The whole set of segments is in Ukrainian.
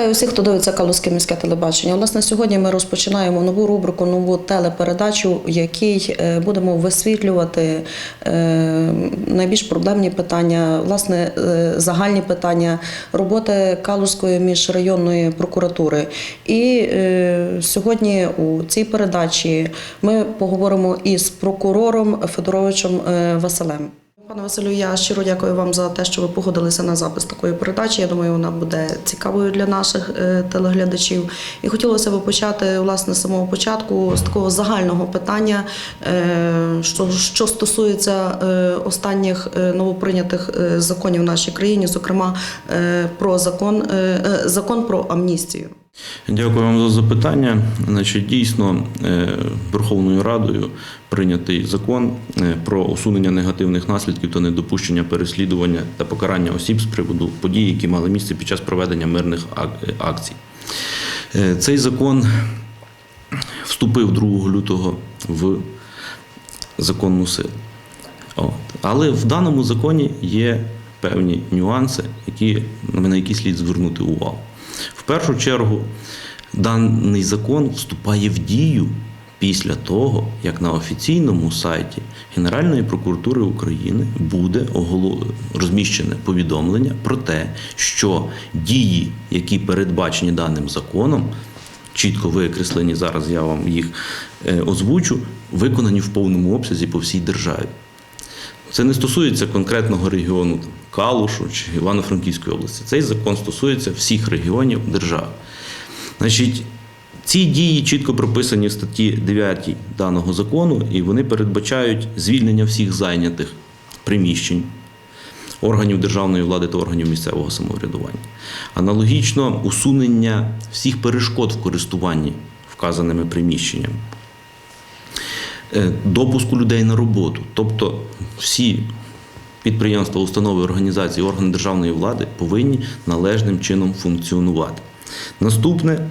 Вітаю усіх, хто дивиться Калузьке міське телебачення. Власне, сьогодні ми розпочинаємо нову рубрику, нову телепередачу, в якій е, будемо висвітлювати е, найбільш проблемні питання, власне, е, загальні питання роботи Калузької міжрайонної прокуратури. І сьогодні у цій передачі ми поговоримо із прокурором Федоровичем Василем. Пане Василю, я щиро дякую вам за те, що ви погодилися на запис такої передачі. Я думаю, вона буде цікавою для наших е, телеглядачів. І хотілося б почати власне з самого початку з такого загального питання, е, що, що стосується е, останніх новоприйнятих законів в нашій країні, зокрема про закон, закон про амністію. Дякую вам за запитання. Значить, дійсно е, Верховною Радою прийнятий закон е, про усунення негативних наслідків та недопущення переслідування та покарання осіб з приводу подій, які мали місце під час проведення мирних е, акцій. Цей закон вступив 2 лютого в законну силу. От. Але в даному законі є певні нюанси, які, на які слід звернути увагу. В першу чергу, даний закон вступає в дію після того, як на офіційному сайті Генеральної прокуратури України буде розміщене повідомлення про те, що дії, які передбачені даним законом, чітко викреслені, зараз я вам їх е, озвучу, виконані в повному обсязі по всій державі. Це не стосується конкретного регіону Калушу чи Івано-Франківської області. Цей закон стосується всіх регіонів держави. Значить, ці дії чітко прописані в статті 9 даного закону, і вони передбачають звільнення всіх зайнятих приміщень органів державної влади та органів місцевого самоврядування. Аналогічно усунення всіх перешкод в користуванні вказаними приміщеннями. Е, допуску людей на роботу. Тобто всі підприємства, установи, організації, органи державної влади повинні належним чином функціонувати. Наступне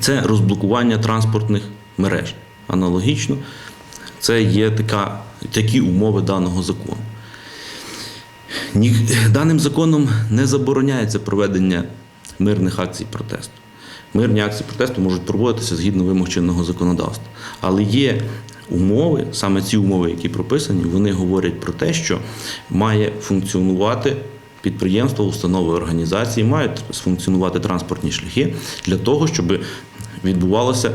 це розблокування транспортних мереж. Аналогічно, це є така, такі умови даного закону. Даним законом не забороняється проведення мирних акцій протесту. Мирні акції протесту можуть проводитися згідно вимог чинного законодавства. Але є умови, саме ці умови, які прописані, вони говорять про те, що має функціонувати підприємства, установи, організації, мають функціонувати транспортні шляхи для того, щоб відбувалося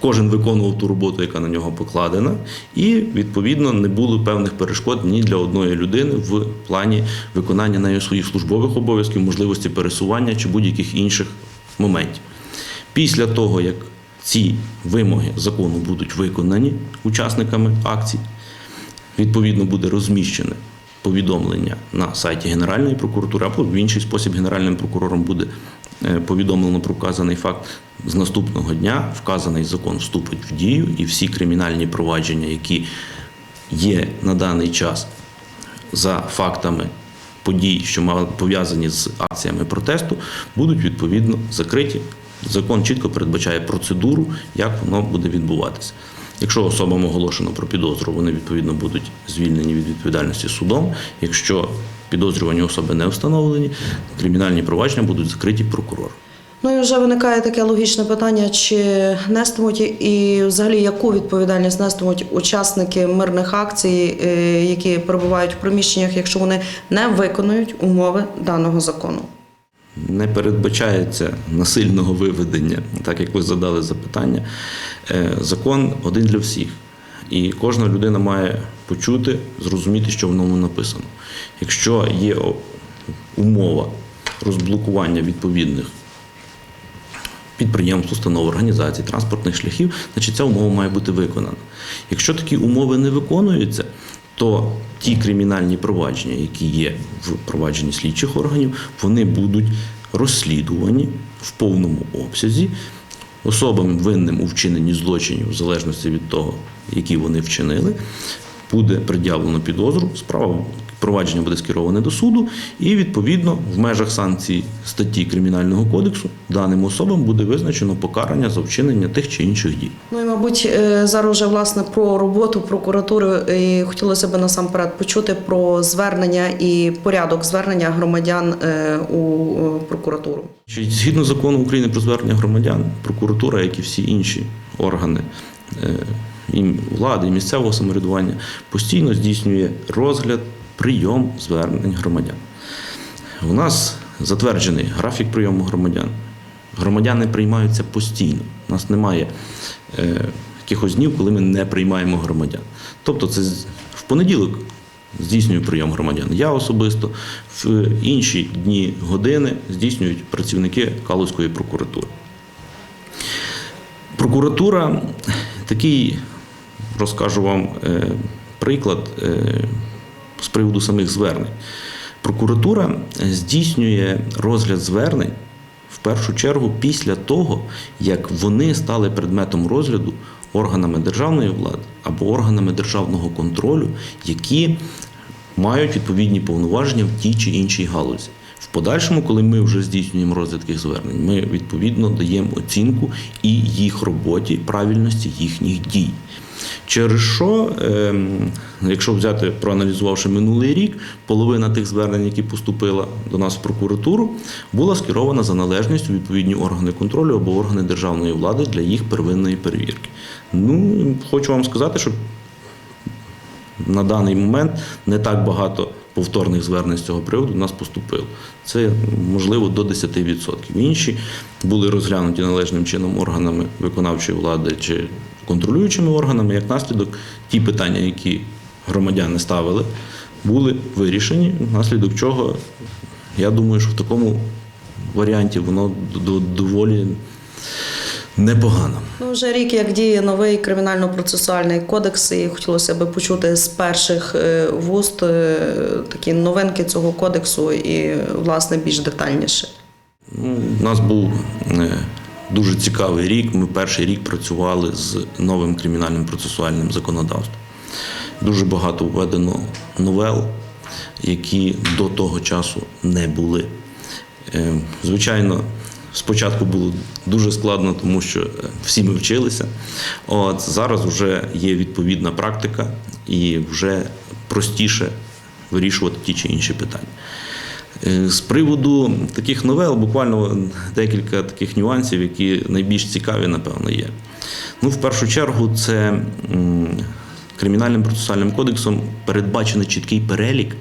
Кожен виконував ту роботу, яка на нього покладена, і відповідно не було певних перешкод ні для одної людини в плані виконання нею своїх службових обов'язків, можливості пересування чи будь-яких інших моментів. Після того, як ці вимоги закону будуть виконані учасниками акцій, відповідно буде розміщене повідомлення на сайті Генеральної прокуратури, або в інший спосіб Генеральним прокурором буде е, повідомлено про вказаний факт. З наступного дня вказаний закон вступить в дію, і всі кримінальні провадження, які є на даний час за фактами подій, що пов'язані з акціями протесту, будуть відповідно закриті. Закон чітко передбачає процедуру, як воно буде відбуватися. Якщо особам оголошено про підозру, вони відповідно будуть звільнені від відповідальності судом. Якщо підозрювані особи не встановлені, кримінальні провадження будуть закриті прокурором. Ну і вже виникає таке логічне питання: чи нестимуть і взагалі яку відповідальність нестимуть учасники мирних акцій, е, які перебувають в приміщеннях, якщо вони не виконують умови даного закону? Не передбачається насильного виведення, так як ви задали запитання. Е, Закон один для всіх. І кожна людина має почути, зрозуміти, що в ньому написано. Якщо є умова розблокування відповідних підприємств, установ, організацій, транспортних шляхів, значить ця умова має бути виконана. Якщо такі умови не виконуються, то ті кримінальні провадження, які є в провадженні слідчих органів, вони будуть розслідувані в повному обсязі. Особам винним у вчиненні злочинів, в залежності від того, які вони вчинили, буде пред'явлено підозру, справа провадження буде скероване до суду, і відповідно в межах санкцій статті Кримінального кодексу даним особам буде визначено покарання за вчинення тих чи інших дій. Ну і мабуть, е, зараз вже власне про роботу прокуратури і хотілося б насамперед почути про звернення і порядок звернення громадян е, у е, прокуратуру. Згідно закону України про звернення громадян, прокуратура, як і всі інші органи е, і влади, і місцевого самоврядування, постійно здійснює розгляд, прийом звернень громадян. У нас затверджений графік прийому громадян. Громадяни приймаються постійно. У нас немає е, якихось днів, коли ми не приймаємо громадян. Тобто, це в понеділок здійснюю прийом громадян. Я особисто в інші дні години здійснюють працівники Калузької прокуратури. Прокуратура такий, розкажу вам е, приклад е, з приводу самих звернень. Прокуратура здійснює розгляд звернень в першу чергу після того, як вони стали предметом розгляду органами державної влади або органами державного контролю, які мають відповідні повноваження в тій чи іншій галузі. В подальшому, коли ми вже здійснюємо розгляд таких звернень, ми відповідно даємо оцінку і їх роботі, правильності їхніх дій. Через що, ем, якщо взяти, проаналізувавши минулий рік, половина тих звернень, які поступила до нас в прокуратуру, була скерована за належністю відповідні органи контролю або органи державної влади для їх первинної перевірки. Ну, хочу вам сказати, що на даний момент не так багато повторних звернень з цього приводу нас поступило. Це можливо до 10%. Інші були розглянуті належним чином органами виконавчої влади чи контролюючими органами. Як наслідок, ті питання, які громадяни ставили, були вирішені, внаслідок чого я думаю, що в такому варіанті воно доволі непогано. Ну, вже рік, як діє новий кримінально-процесуальний кодекс, і хотілося б почути з перших е, вуст е, такі новинки цього кодексу і, власне, більш детальніше. Ну, У нас був е, дуже цікавий рік. Ми перший рік працювали з новим кримінальним процесуальним законодавством. Дуже багато введено новел, які до того часу не були. Е, Звичайно, спочатку було дуже складно, тому що е, всі ми вчилися. От зараз вже є відповідна практика і вже простіше вирішувати ті чи інші питання. Е, З приводу таких новел, буквально декілька таких нюансів, які найбільш цікаві, напевно, є. Ну, в першу чергу, це кримінальним процесуальним кодексом передбачений чіткий перелік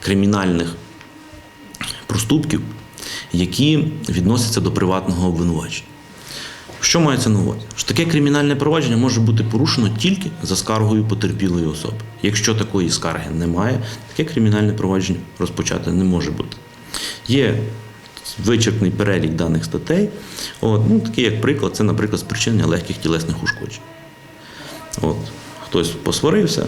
кримінальних проступків, які відносяться до приватного обвинувачення. Що мається на увазі? Що таке кримінальне провадження може бути порушено тільки за скаргою потерпілої особи. Якщо такої скарги немає, таке кримінальне провадження розпочати не може бути. Є вичерпний перелік даних статей. От, ну, такий як приклад, це, наприклад, спричинення легких тілесних ушкоджень. От, хтось посварився,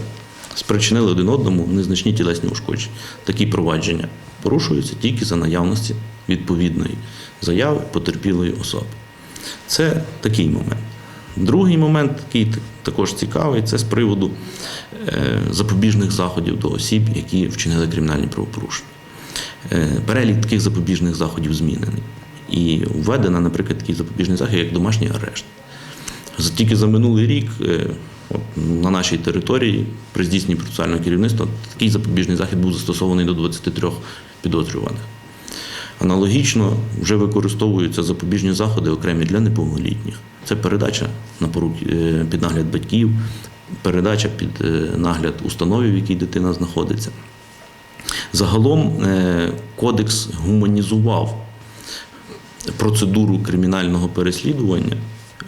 спричинили один одному незначні тілесні ушкодження. Такі провадження порушуються тільки за наявності відповідної заяви потерпілої особи. Це такий момент. Другий момент, який також цікавий, це з приводу е, запобіжних заходів до осіб, які вчинили кримінальні правопорушення. Е, Перелік таких запобіжних заходів змінений. І введено, наприклад, такий запобіжний захід, як домашній арешт. Тільки за минулий рік е, от, на нашій території при здійсненні процесуального керівництва такий запобіжний захід був застосований до 23 підозрюваних. Аналогічно вже використовуються запобіжні заходи окремі для неповнолітніх. Це передача на поруки е, під нагляд батьків, передача під е, нагляд установи, в якій дитина знаходиться. Загалом е, кодекс гуманізував процедуру кримінального переслідування.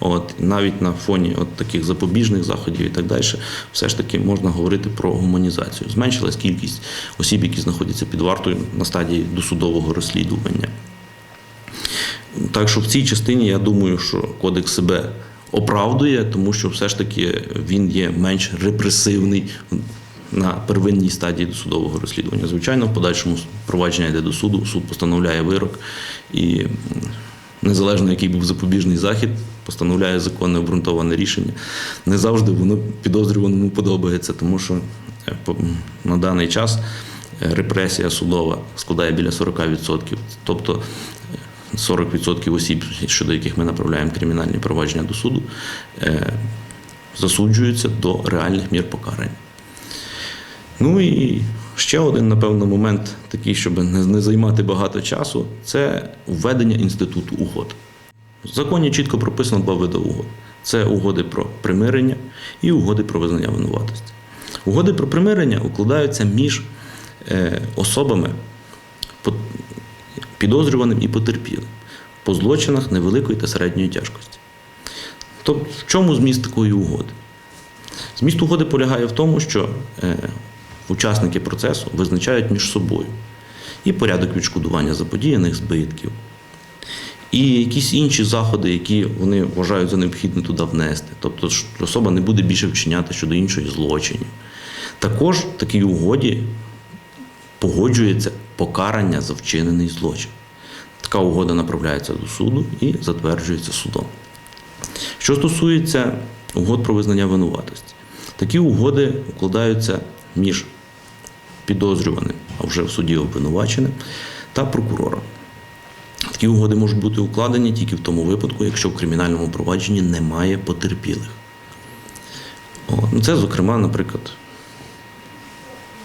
От навіть на фоні от таких запобіжних заходів і так далі, все ж таки можна говорити про гуманізацію. Зменшилась кількість осіб, які знаходяться під вартою на стадії досудового розслідування. Так що в цій частині я думаю, що кодекс себе оправдує, тому що все ж таки він є менш репресивний на первинній стадії досудового розслідування. Звичайно, в подальшому провадження йде до суду, суд постановляє вирок, і незалежно який був запобіжний захід, постановляє законне обґрунтоване рішення. Не завжди воно підозрюваному подобається, тому що е, на даний час е, репресія судова складає біля 40%. Тобто е, 40% осіб, щодо яких ми направляємо кримінальні провадження до суду, е, засуджуються до реальних мір покарання. Ну і ще один, напевно, момент, такий, щоб не займати багато часу, це введення інституту угод. В законі чітко прописано два види угод: це угоди про примирення і угоди про визнання винуватості. Угоди про примирення укладаються між е, особами підозрюваним і потерпілим по злочинах невеликої та середньої тяжкості. Тобто, в чому зміст такої угоди? Зміст угоди полягає в тому, що е, учасники процесу визначають між собою і порядок відшкодування заподіяних збитків, і якісь інші заходи, які вони вважають за необхідне туди внести. Тобто, особа не буде більше вчиняти щодо іншої злочинів. Також в такій угоді погоджується покарання за вчинений злочин. Така угода направляється до суду і затверджується судом. Що стосується угод про визнання винуватості, такі угоди укладаються між підозрюваним, а вже в суді обвинуваченим, та прокурором. Такі угоди можуть бути укладені тільки в тому випадку, якщо в кримінальному провадженні немає потерпілих. Ну це, зокрема, наприклад,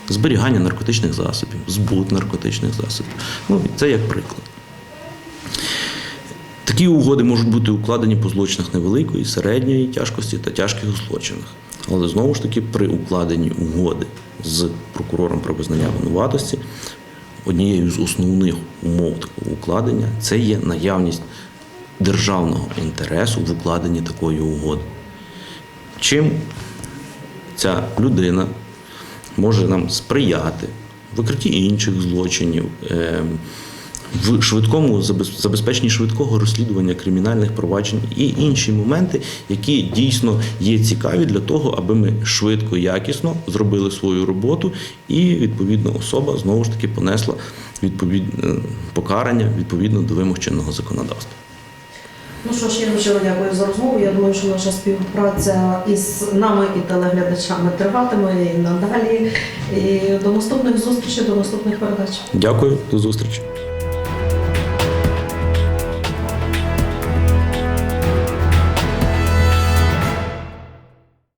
зберігання наркотичних засобів, збут наркотичних засобів. Ну, це як приклад. Такі угоди можуть бути укладені по злочинах невеликої, середньої тяжкості та тяжких злочинах. Але знову ж таки, при укладенні угоди з прокурором про визнання винуватості, однією з основних умов такого укладення це є наявність державного інтересу в укладенні такої угоди. Чим ця людина може нам сприяти викритті інших злочинів, е, в швидкому забез- забезпеченні швидкого розслідування кримінальних проваджень і інші моменти, які дійсно є цікаві для того, аби ми швидко, якісно зробили свою роботу, і відповідно особа знову ж таки понесла відповідне покарання відповідно до вимог чинного законодавства. Ну що ж, я щиро дякую за розмову. Я думаю, що наша співпраця із нами і телеглядачами триватиме і надалі. І до наступних зустрічей, до наступних передач. Дякую, до зустрічі.